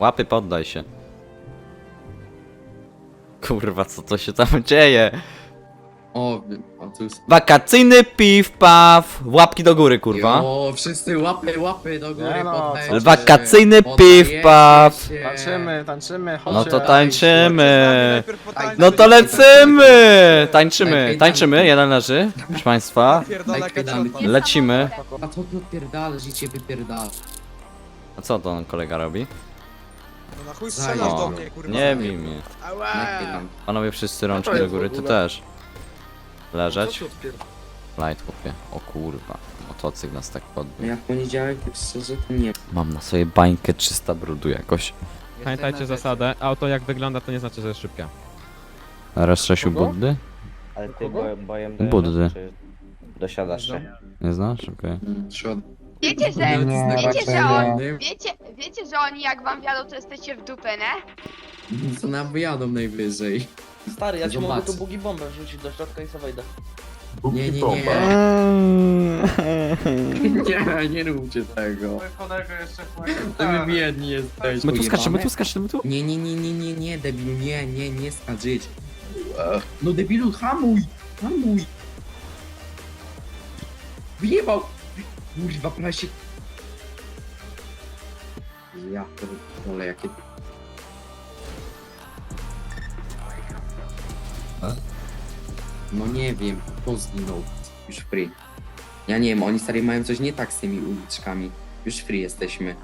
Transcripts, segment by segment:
Łapy, poddaj się. Kurwa, co to się tam dzieje? O, o tu jest. Wakacyjny piw, paw. Łapki do góry, kurwa. O, wszyscy łapy, łapy do góry. Nie no? Wakacyjny Poddajecie piw, paw. się. Tańczymy, tańczymy, chodźcie. No to tańczymy. Tak, No to lecimy! Tańczymy, tańczymy, jeden leży. Proszę państwa, lecimy. A co ty odpierdalasz, wypierdala. A co to kolega robi? No na chuj Zaj- strzelasz do mnie, kurwa. nie bij mnie. Kajdanki. Panowie wszyscy rączki do góry, ty też. Leżeć. Light chłopie. O kurwa. Motocykl nas tak podbił. Ja w poniedziałek, tak szczerze, to nie. Mam na sobie bańkę 300 brudu jakoś. Pamiętajcie zasadę, auto jak wygląda to nie znaczy, że jest szybkie. RS6 Kogo? Buddy? Ale ty bo, bojem Buddy. czy dosiadasz się? Nie znasz? Okej. Trzeba... Wiecie, że, Nie, wiecie, raczej że on, nie. wiecie, wiecie, że oni jak wam wiadą, to jesteście w dupę, nie? Co nam wyjadą najwyżej. Stary, ja ci Zobacz. mogę tu bugi bombę wrzucić do środka i sobie wejdę. Nie, nie, nie. Nie, nie róbcie tego. To my biedni jesteśmy. My tu skaczemy, tu skaczemy, tu. Nie, nie, nie, nie, nie, nie, debilu, nie, nie, nie skaczyć. No debilu, hamuj, hamuj. Wyjebał. Kurwa, prawie się... Ja pierdolę, jakie... No nie wiem, kto zginął. Już free. Ja nie wiem, oni stary mają coś nie tak z tymi uliczkami. Już free jesteśmy.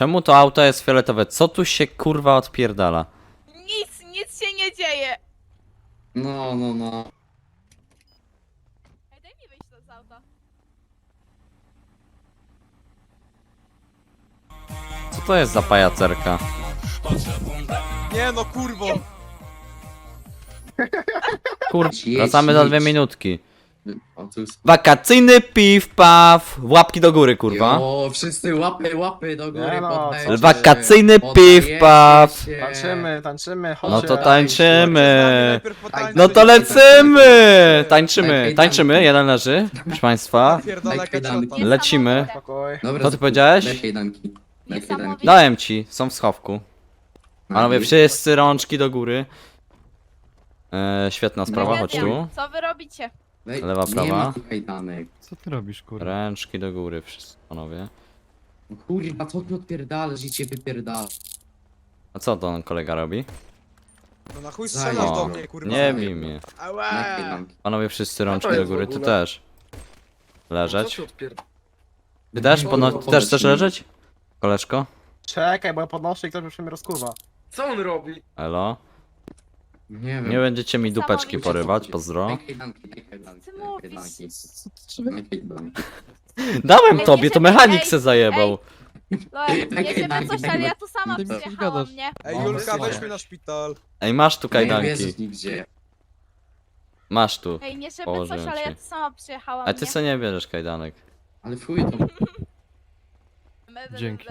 Czemu to auto jest fioletowe? Co tu się kurwa odpierdala? Nic, nic się nie dzieje. No, no, no. Ej, daj mi wyjść to z auta. Co to jest za pajacerka? Nie no, kurwo. Kurwa, Jedź, wracamy za dwie minutki. Jest... Wakacyjny piw, paw. Łapki do góry, kurwa. O, wszyscy łapy, łapy do góry, Nie no? Wakacyjny Poddajecie piw, paw. się. Tańczymy, tańczymy, chodźcie. No to tańczymy. Najpierw No to lecimy! Tańczymy, tańczymy, jeden leży. Proszę państwa, Pierdolę kaciota. lecimy. Spokoj. Dobra, Co ty powiedziałeś? Daj kajdanki. Daj kajdanki. Niesamowite. Dałem ci, są w schowku. Panowie, wszyscy rączki do góry. E, świetna sprawa, chodź tu. Co wy robicie? Daj- lewa, Nie prawa. ma kajdanek. Co ty robisz, kurwa? Ręczki do góry, wszyscy panowie. Kurwa, co ty odpierdalasz, życie wypierdala. A co to kolega robi? No na chuj strzelasz do mnie, kurwa. nie bij mnie. Panowie, wszyscy rączki do jest w góry, ty ogóle? też. Leżeć. odpier... Ty też? Pono- ty też chcesz leżeć? Koleżko? Czekaj, bo ja podnoszę i ktoś już mnie rozkurwa. Co on robi? Elo? Nie wiem. Nie będziecie mi dupeczki porywać, pozdro. Daj kajdanki, daj kajdanki. Ty daj mówisz. kajdanki. Daj kajdanki. Dałem tobie, to mechanik se zajebał. No, nie żeby coś, ale ja tu sama Ty mi przyjechałam, gadasz. nie? Ej, O, Julka, wysyłaj. weź mnie na szpital. Ej, masz tu Nie kajdanki. wierzysz nigdzie. Masz tu. Ej, nie żeby Położyłem coś, ale ci. ja tu sama przyjechałam, A ty nie? se nie bierzesz kajdanek. Ale fuj to. Dzięki.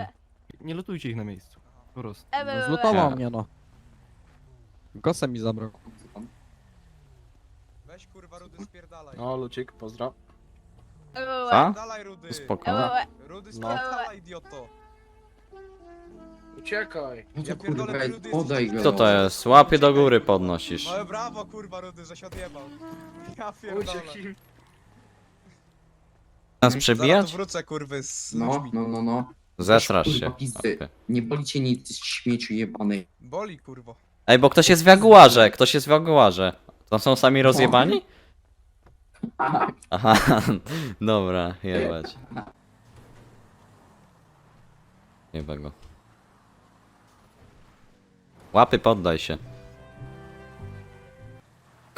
Nie lutujcie ich na miejscu. Po prostu. E, be. Zlutował mnie, no. Kosem mi zabrał. Weź kurwa, Rudy, spierdalaj. No, Lucik, pozdro. E, be. A? Spierdalaj, Rudy. Spoko. E, be. Rudy, No. spierdalaj, idioto. Uciekaj. No Ja to pierdolę, kurwa, ty Rudy podaj jesteś- go. Co to jest? Łapie do góry podnosisz. No brawo, kurwa, Rudy, że się odjebał. Ja pierdolę. Uciekł im. Nas Zaraz przebijać? tu wrócę, kurwy, z No, ludźmi. no, no, no. Zesrasz Kurwa, się. pizdy. Nie boli cię nic, śmieciu jebany. Boli, kurwo. Ej, bo ktoś jest w Jaguarze, ktoś jest w Jaguarze. Tam są sami rozjebani? Aha, dobra, jebać. Jeba go. Łapy, poddaj się.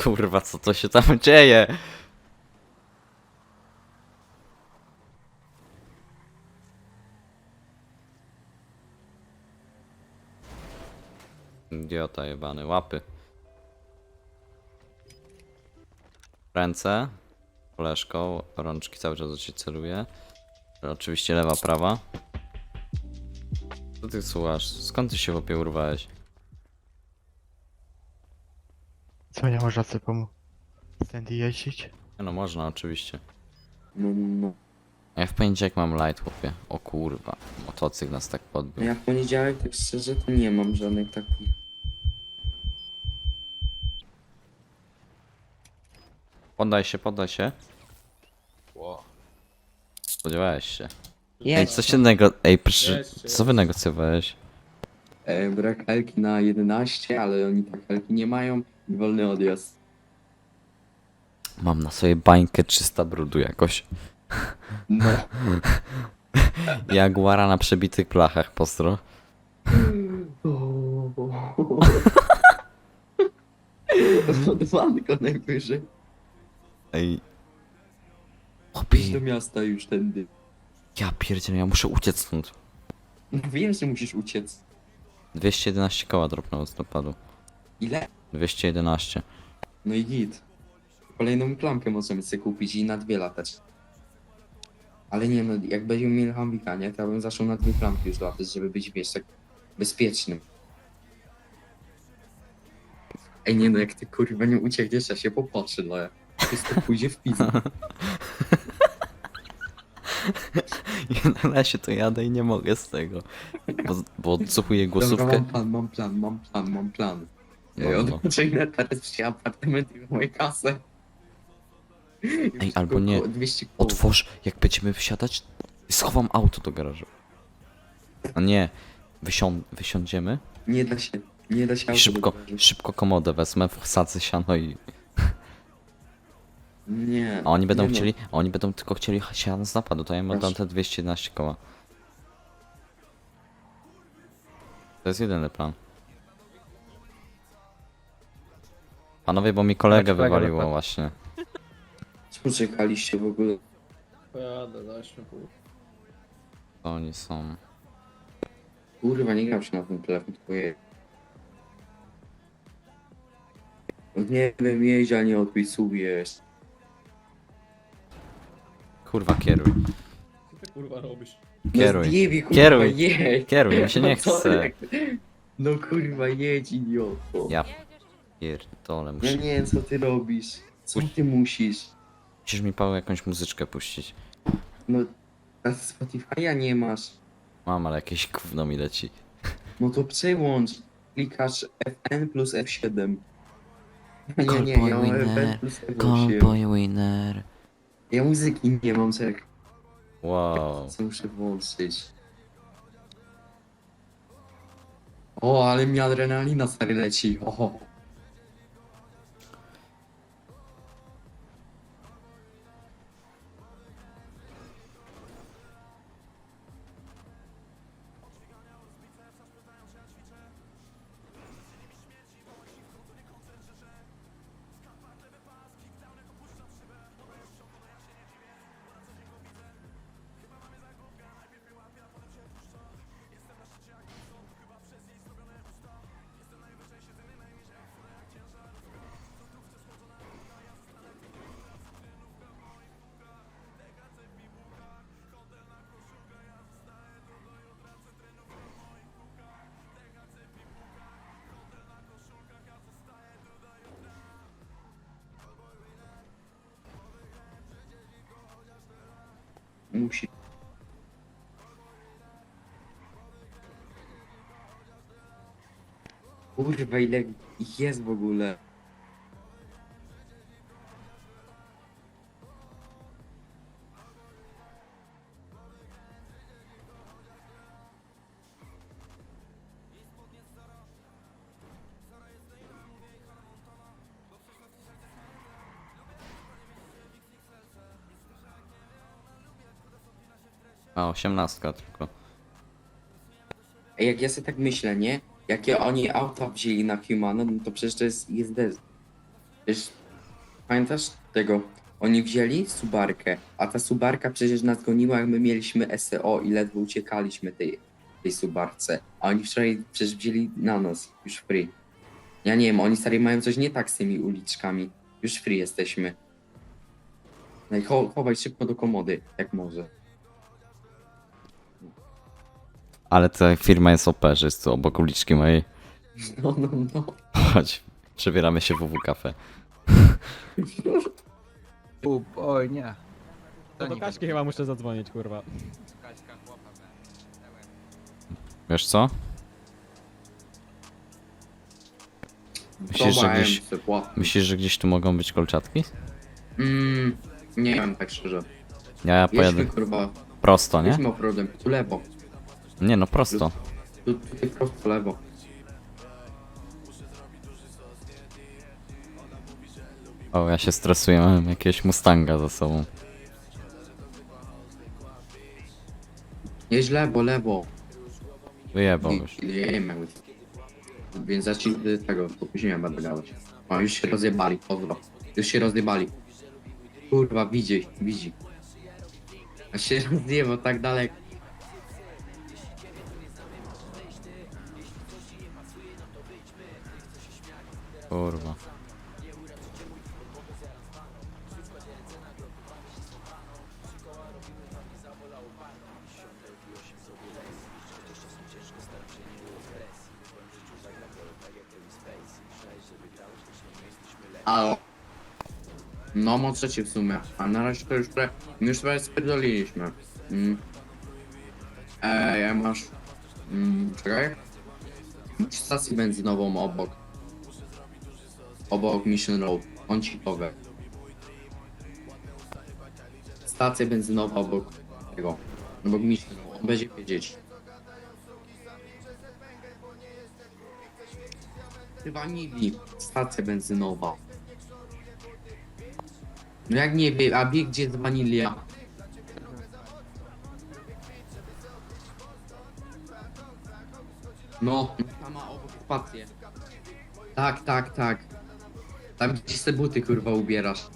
Kurwa, co to się tam dzieje? Idiota jebany, łapy. Ręce. Koleżką, rączki cały czas do ciebie celuje. Oczywiście lewa, prawa. Co ty słuchasz? Skąd ty się łopie urwałeś? To nie można sobie pomóc. Tędy jeździć? Nie No można, oczywiście. No, no. A ja w poniedziałek mam light, chłopie. O kurwa, motocykl nas tak No podbił. ja w poniedziałek, tak szczerze, to nie mam żadnych takich. Poddaj się, poddaj się. Spodziewałeś się. Ej, Jedź. coś innego. Ej, proszę, co wy negocjowałeś? E, brak helki na 11, ale oni tak helki nie mają i wolny odjazd. Mam na sobie bańkę 300 brudu jakoś. No. Jaguara na przebitych blachach, postro. Odwanko najwyżej. Ej. Idź do Chłopie, miasta już tędy. ja pierdzielę, ja muszę uciec stąd. No wiem, że musisz uciec. 211 koła dropnęło z dopadu. Ile? 211. No i git. Kolejną klamkę możemy sobie kupić i na dwie latać. Ale nie no, jak będziemy mieli Humveeka, nie, to ja bym zaczął na dwie klamki już latać, żeby być, wiesz, tak bezpiecznym. Ej, nie no, jak ty kurwa nie uciekniesz, ja się popatrzę, no. Wszystko pójdzie w pizę. Ja na lesie to jadę i nie mogę z tego. Bo, bo odsłuchuję Dobra, głosówkę. mam plan, mam plan, mam plan, mam plan. No, no. teraz się apartament i moją kasę. Ej, albo nie. 200 koło. Otwórz, jak będziemy wsiadać, schowam auto do garażu. A nie, wysią wysiądziemy Nie da się, nie da się i auto szybko, doprowadzić. szybko komodę wezmę, wsadzę siano i... Nie. A oni będą nie no. chcieli, a oni będą tylko chcieli siano z napadu, to ja im oddam te 211 koła. To jest jedyny plan. Panowie, bo mi kolegę kolega wywaliło wypadł. właśnie. Co czekaliście w ogóle? Pojadę, dajmy pół. To oni są... Kurwa, nie gram się na ten telefon, tylko je. Nie wiem, jeźdź, a nie odpisujesz. Kurwa, kieruj. Co ty kurwa robisz? Kieruj. No zjebie, kurwa, Kieruj. jedź. Kieruj, mi się nie No co chce. jak- No kurwa, jedź, idioto. Ja pierdolę, Ja muszę... nie wiem, co ty robisz. Co ty musisz? Musisz mi Paweł jakąś muzyczkę puścić. No, na Spotify'a nie masz. Mam, ale jakieś gówno mi leci. No to przełącz. Klikasz FN plus F7. Nie, Call nie, boy ja mam winner, FN plus F8. Callboy winner. Ja muzyki nie mam, jak Wow. co muszę włączyć. O, ale mi adrenalina stary leci. O. Musi. Kurwa, ile jest w ogóle. A, osiemnastka tylko. Ej, Jak ja sobie tak myślę, nie? Jakie oni auta wzięli na Humana, no to przecież to jest jest Przecież pamiętasz tego? Oni wzięli Subarkę, a ta Subarka przecież nas goniła, jak my mieliśmy SEO i ledwo uciekaliśmy tej, tej Subarce. A oni wczoraj przecież wzięli na nas, już free. Ja nie wiem, oni stary mają coś nie tak z tymi uliczkami. Już free jesteśmy. No i cho- chowaj szybko do komody, jak może. Ale ta firma jest OP, że jest tu obok uliczki mojej. No, no, no. Chodź, Przebieramy się w WW Cafe. Oj, nie. To do Kaśki chyba muszę zadzwonić, kurwa. Wiesz co? Myślisz, że gdzieś, sobie myślisz, że gdzieś tu mogą być kolczatki? Mm, nie wiem tak szczerze. Ja Jedźmy pojadę kurwa, prosto, nie? jedźmy o problem. Tu lewo. Nie no, prosto. Tu, tutaj prosto lewo. O, ja się stresuję, mam jakiegoś Mustanga za sobą. Jedź lewo, lewo. Wyjebał już. Więc zacznij z tego, opóźnienia będę gadać. O, już się rozjebali, pozdro. Już się rozjebali. Kurwa, widzi, widzi. A się rozjebał tak daleko. No, możecie w sumie. A na razie to już trochę, już trochę spierdoliliśmy. Mm. Ej, masz... Mm, czekaj. Stację benzynową obok. Obok Mission Road. On ci powie. Stacja benzynowa obok tego. Obok Mission Road. On będzie wiedzieć. Chyba Nibi. Stacja benzynowa. No jak nie wie, a wie gdzie jest wanilia? No, tam ma obok spację. Tak, tak, tak. Tam gdzie te buty kurwa ubierasz.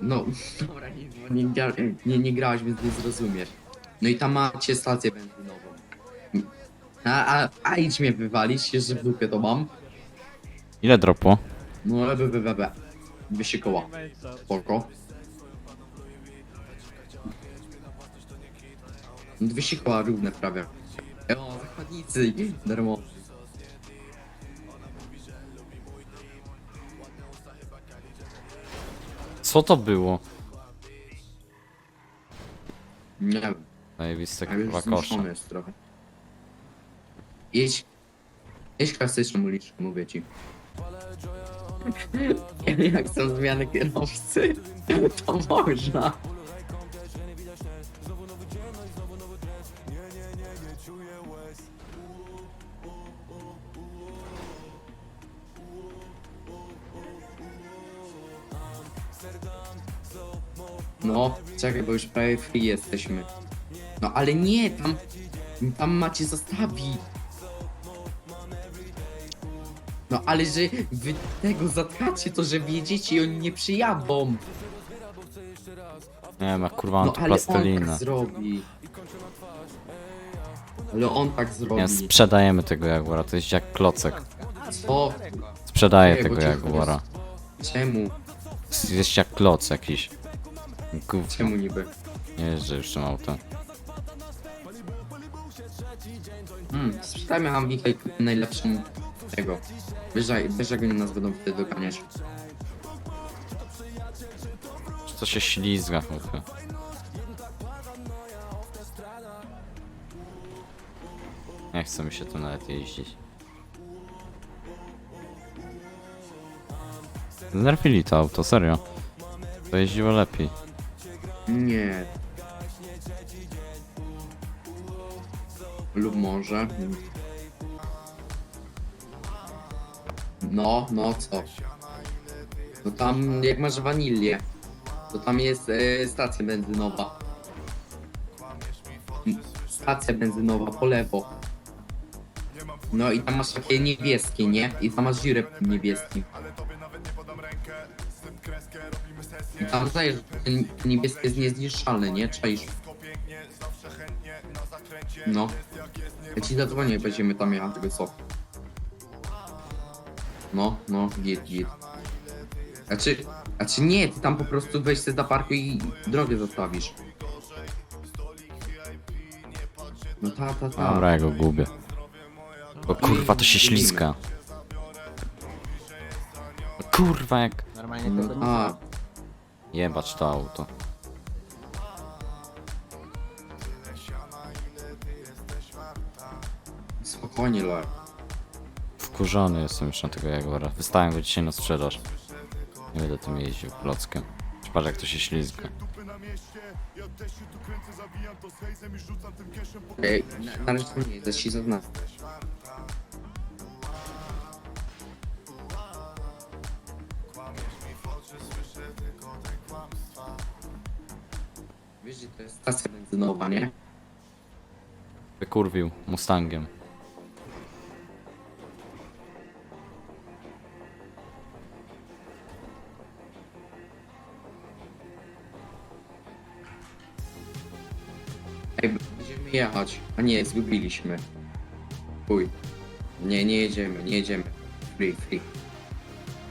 No, dobra, nie, nie, gra- nie, nie grałeś, więc nie zrozumiesz. No i tam macie stację benzynową. A, a, a idź mnie wywalić, jeszcze w dupie to mam. Ile dropło? No, be, be, be, be. Wyście koła. Spoko. No, Dwieście koła równe prawie. O, zakładnicy, darmo. Co to było? Nie wiem, Zajebiste a już kurwa kosze. zmuszony jest trochę. Jedź, jedź klasyczną uliczkę, mówię ci. Jak są zmiany kierowcy, to można. No, czekaj, bo już prawie free jesteśmy. No ale nie, tam, tam macie zostawić. No ale że wy tego zatkacie, to że wiedziecie i oni nie przyjadą. Nie jak kurwa mam No tu ale on plastelinę. tak zrobi. Ale on tak zrobi. Nie, sprzedajemy tego Jaguara, to jest jak klocek. Co? Sprzedaję bo tego cię Jaguara. Czemu? Jest jak kloc jakiś. Gówno. Czemu niby? Nie jeżdżę już tym autem. Hmm, sprzedajmy i kupimy najlepszą tego. Wiesz, że- wiesz, jak oni nas będą wtedy doganiać. To się ślizga chłopie? Nie chce mi się tu nawet jeździć. Znerfili to auto, serio. To jeździło lepiej. Nie. Lub może. No, no co? No tam jak masz wanilię, to tam jest e, stacja benzynowa. Mm, Stacja benzynowa po lewo. No i tam masz takie niebieskie, nie? I tam masz dziurę niebieskim. I tam zajesz, ten niebieski jest niezniszczalny, nie? Czaisz? No. Ja ci zadzwonię, będziemy tam jechać, co? No, no, git, git. Znaczy, znaczy nie, ty tam po prostu weź się za parku i drogę zostawisz. No ta, ta, ta. Dobra, ja go gubię. O kurwa, to się ślizga. kurwa jak... Normalnie No, tego a, Jebać to auto. spokojnie, Lord. Wkurzony jestem już na tego Jaguara. Wystałem go dzisiaj na sprzedaż. Nie będę tym jeździł klockiem. Patrz jak to się ślizga. Ej, na- na razie to nie jest, to ci. Wiesz, że to jest stacja benzynowa, nie? Wykurwił Mustangiem. Ej, będziemy jechać. A nie, zgubiliśmy. Chuj. Nie, nie jedziemy, nie jedziemy. Free, free.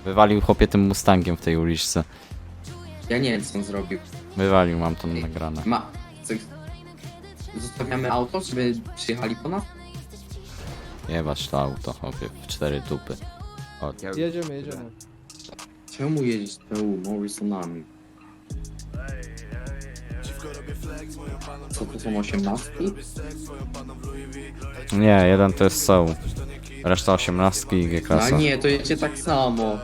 Wywalił chłopie tym Mustangiem w tej uliczce. Ja nie wiem, co on zrobił. Wywalił, mam to nagrane. Ma... Co... Zostawiamy auto, żeby przyjechali po nas? Jebać to auto, chłopie, w cztery dupy. Chodź. Jedziemy, jedziemy. Czemu jedziesz tyłu Morrisonami? Co to są osiemnastki? Nie, jeden to jest Soul. Reszta osiemnastki i A G-klasa. nie, to jedzie tak samo.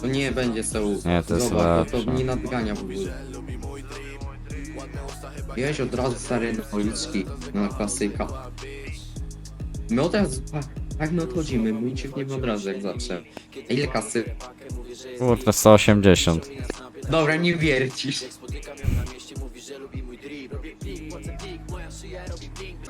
To nie będzie Seul. Nie, to jest Zobacz, to, lepsze. nie nadgania w ogóle. Jeźdź od razu stary na uliczki, na klasyka. My od razu, tak, tak my odchodzimy, my uciekniemy od razu jak zawsze. A ile kasy? Kurde, 180. Dobra, nie wiercisz.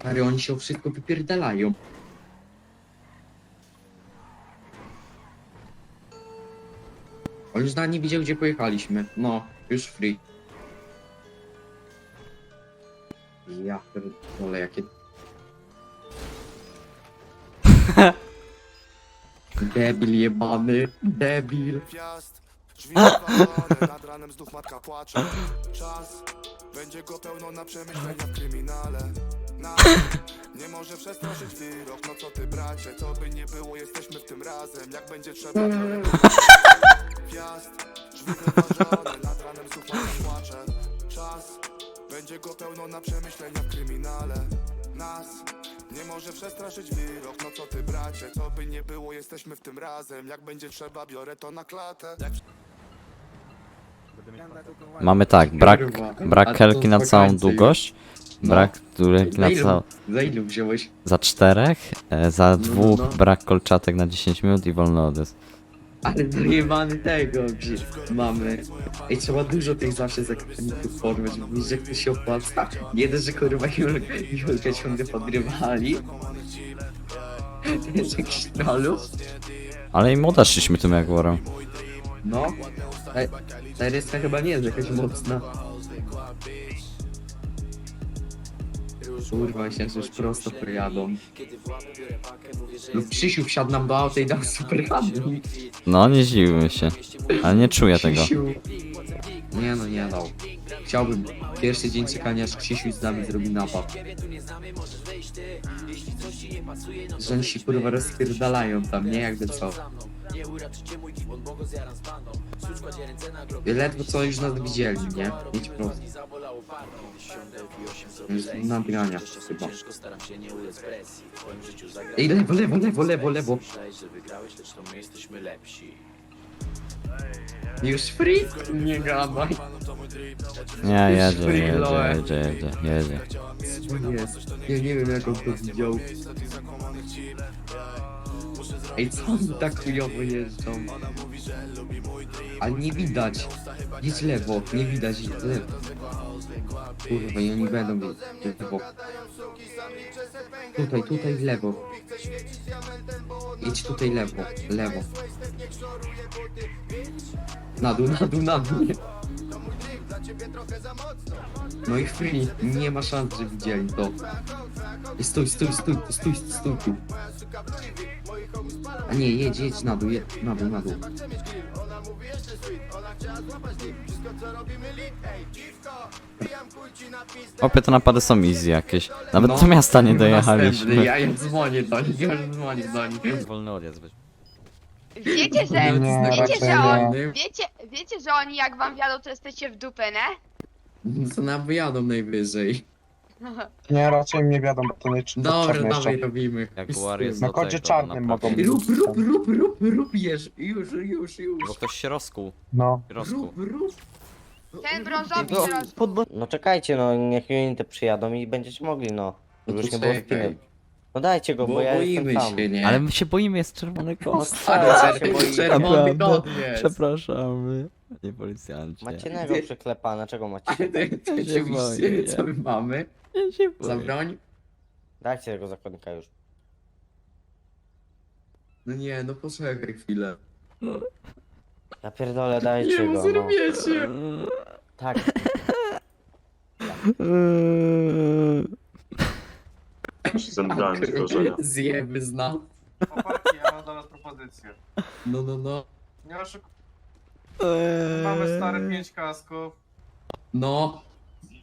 Stary, oni się o wszystko wypierdalają. On już nawet nie widział, gdzie pojechaliśmy. No, już free. Ja pierdolę, jakie... Debil jebany, debil. Gwiazd, drzwi zawalone, nad ranem znów matka płacze Czas, będzie go pełno na przemyślenia w kryminale nie może przestraszyć wyrok, no co ty bracie? Co by nie było, jesteśmy w tym razem, jak będzie trzeba Gwiazd, drzwi wyważone, nad ranem Czas, będzie go pełno na przemyślenia w kryminale. Nas, nie może przestraszyć wyrok, no co ty bracie? Co by nie było, jesteśmy w tym razem. Jak będzie trzeba, biorę to na klatę. Mamy tak, brak, brak helki na całą długość. No. Brak Za na całą... za ilu wziąłeś? Za czterech, e, za no, dwóch no. brak kolczatek na 10 minut i wolny odjazd. Ale zajebany tego, gdzie mamy. Ej, trzeba dużo tych zawsze zakrętów formy, żeby widzieć, jak to się opłaca. Nie dość, że kurwa Julka, Julka ciągle podrywali. Jest jakiś trolów. Ale im odeszliśmy tym Jaguarem. No. Ta ryska chyba nie jest jakaś mocna. Kurwa, myślałem, że już prosto pojadą. Lub Krzysiu wsiadł nam do auta i dał super handling. No, nie zdziwiłem się. Ale nie czuję tego. Krzysiu. Nie no, nie dał. Chciałbym pierwszy dzień czekania, aż Krzysiu z nami zrobi napad. Że oni się kurwa rozpierdalają tam, nie jakby co. Ledwo co już nas widzieli, nie? Idź prosto. Już nagrania chyba. Ej, lewo, lewo, lewo, lewo, lewo. Już free? Nie gadaj. Nie, jedzie, jedzie, jedzie, jedzie, jedzie. Jest? Ja nie wiem jak on to widział. Ej, co oni tak chujowo jeżdżą? Ale nie widać. Jedź lewo, nie widać, jedź lewo. Kurwa, i oni będą lewo. Tutaj, tutaj w lewo. Idź tutaj lewo, lewo. Na dół, na dół, na dół. No i free, nie ma szans, że widzieli to. I Stój, stój, stój, stój, stój tu. A nie, jedź, jedź na dół, jedź, na dół, na dół. Opie to napady są easy jakieś. Nawet No, do miasta nie następny, dojechaliśmy. Ja już dzwonię do nich, ja już dzwonię do nich. Wolny odjazd weź. Wiecie, że... Nie, Wiecie, raczej że on, nie. wiecie, wiecie, że oni jak wam wiadą, to jesteście w dupę, nie? Co nam wyjadą najwyżej. Nie, raczej mnie wiadomo, to nie czy Dobra, dawaj robimy. Jak War jest Na do kodzie tego, czarnym naprawdę. mogą Rób, rób, rób, rób, rób, już, już, już, już. Bo ktoś się rozkuł. No. Rozkuł. Rób, rób. Ten brązowy No, teraz. no czekajcie, no niech Unity przyjadą i będziecie mogli, no. No Żeby już nie było czekaj. spiny. No dajcie go, bo, Bo ja boimy jestem sam. się, nie? Ale my się boimy, jest czerwony No kost. stary, ja się boję. Czerwony Naprawdę. jest. Przepraszamy. Nie policjancie. Macie nego przyklepane, czego macie? Się boję. oczywiście, co my mamy? Ja się boję. Za broń? Dajcie tego zakładnika już. No nie, no poczekaj chwilę. Ja pierdolę, dajcie go, no. zrobiecie. Tak, Zjeby zna. Chłopaki, ja mam do was propozycję. No, no, no. Nie oszukuj. Mamy stare pięć kasków. No,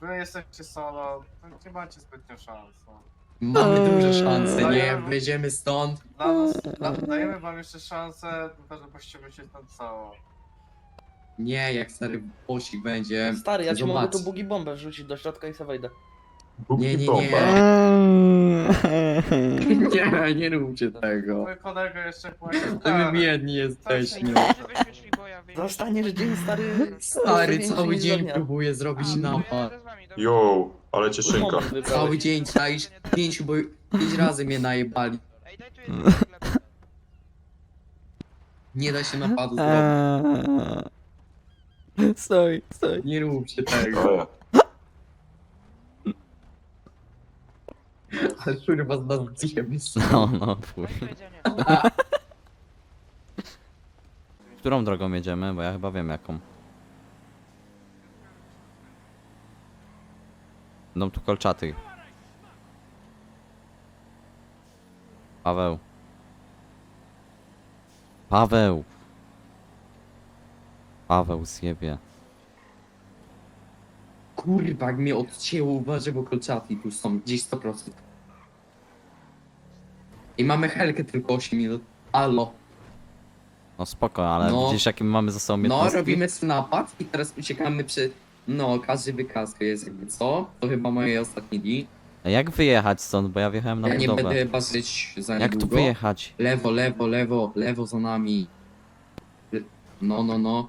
Wy jesteście solo, to nie macie zbytnio szans. no. mamy duże szanse, nie? Dajemy- Wyjdziemy stąd. Dla nas, dla, dajemy wam jeszcze szansę to, żebyście się tam cało. Nie, jak stary posik będzie. stary, ja ci mogę Zobacz. tu bugi bombę wrzucić do środka i sobie wejdę. Nie, nie, nie. Nie, nie róbcie tego. Mój kolega jeszcze płaci To my biedni jesteśmy. Dostaniesz dzień, stary. Stary, cały dzień próbuję zrobić napad. Yo, ale cię Cały dzień, czaisz? Pięciu, bo pięć razy mnie najebali. Nie da się napadu zrobić. Stoj, stoj. Nie róbcie tego. Ale kurwa z nas zjemy No, no, fuj. Którą drogą jedziemy? Bo ja chyba wiem jaką. Będą tu kolczaty. Paweł. Paweł. Paweł zjebie. Kurwa, jak mnie odcięło, uważaj, bo kolczaty tu są, gdzieś 100%. I mamy helkę tylko 8 minut. Allo. No spoko, ale No. widzisz jakim mamy za sobą No, jednostki? robimy napad i teraz uciekamy przy... No, każdy wykazka jest jakby co? To chyba moje ostatnie dni. A Jak wyjechać stąd, bo ja wjechałem na Ja nie budowę. będę chyba żyć za Jak tu niedługo. wyjechać? Lewo, lewo, lewo, lewo za nami. Le- No, no, no.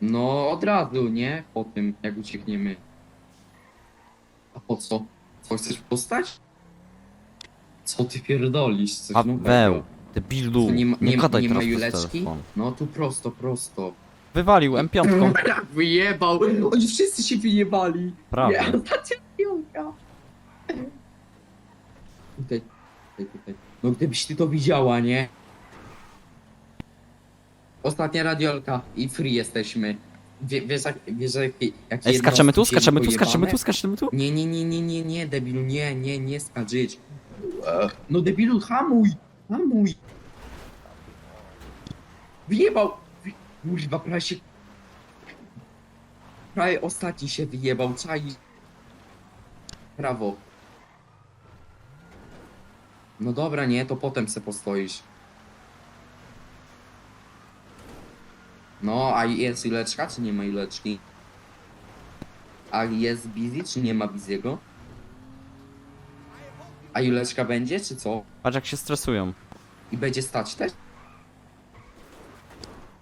No, od razu, nie? Po tym, jak uciekniemy. A po co? Co, chcesz postać? Co ty pierdolisz? Coś Paweł, nowego. debilu, Tu nie ma, nie nie, ma- gadaj nie ma teraz przez juleczki? telefon. No tu prosto, prosto. Wywalił M5. Jak wyjebał! Oni wszyscy się wyjebali! Prawie. Nie, ostatnia piłka! Tutaj, tutaj, tutaj. No gdybyś ty to widziała, nie? Ostatnia radiolka i free jesteśmy. Wie, wiesz, jak, wiesz jak, jak Ej, skaczemy tu, skaczemy tu, skaczemy tu, skaczemy tu. Nie, nie, nie, nie, nie, nie, debilu, nie, nie, nie skaczyć. No debilu, hamuj! Hamuj! Wyjebał! Wy... Kurwa, prawie się... Prawie ostatni się wyjebał, czai. Prawo. No dobra, nie, to potem se postoisz. No, a jest ileczka, czy nie ma ileczki? A jest busy, czy nie ma busy'ego? A Juleczka będzie, czy co? Patrz jak się stresują. I będzie stać też?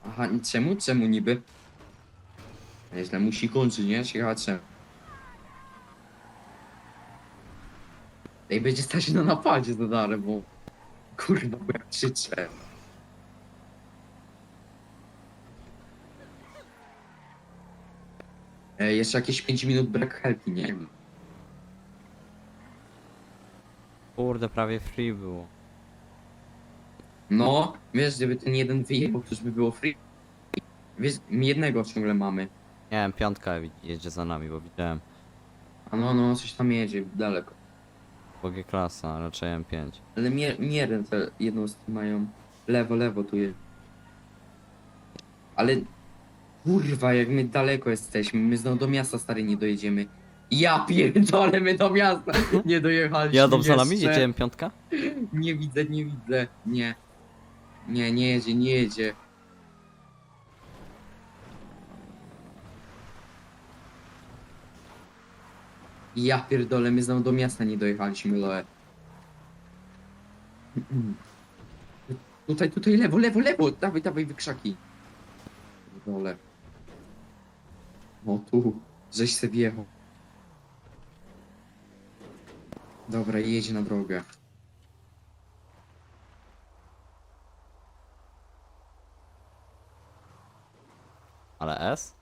Aha, i czemu? Czemu niby? Nieźle, musi kończyć, nie? Ciekawe czemu. Ej, będzie stać na napadzie za darem, bo... Kurwa, bo ja krzyczę. Jeszcze jakieś 5 minut brak helki, nie? Kurde, prawie free było. No, wiesz, gdyby ten jeden wyjechał, to już by było free. Wiesz, my jednego ciągle mamy. Nie wiem, piątka jedzie za nami, bo widziałem. A no, no, coś tam jedzie daleko. Bogie klasa, raczej M5. Ale mier, mieren te jednostki mają. Lewo, lewo tu jest. Ale kurwa, jak my daleko jesteśmy, my znowu do miasta stary nie dojedziemy. Ja pierdolę, my do miasta nie dojechaliśmy Jadą za nami? jeszcze. Jedzie M5? Nie widzę, nie widzę, nie. Nie, nie jedzie, nie jedzie. Ja pierdolę, my znowu do miasta nie dojechaliśmy, Loe. Tutaj, tutaj, lewo, lewo, lewo! Dawaj, dawaj, wykrzaki. Dole. O tu, żeś se wjechał. Dobra, jedź na drogę. Ale S?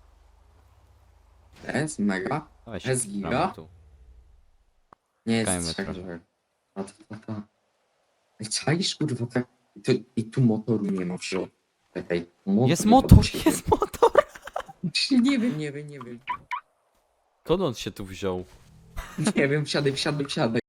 S, mega. Dawaj S giga? tu. Nie Czekajmy jest trochę. trzech, A to, a to. Ej, czaisz, kurwa, tak. I, tu, I tu motoru nie ma w środku. Czekaj. Motor Jest motor, jest motor! Nie wiem, nie wiem, nie wiem. Skąd on się tu wziął? Nie wiem, wsiadaj, wsiadaj, wsiadaj.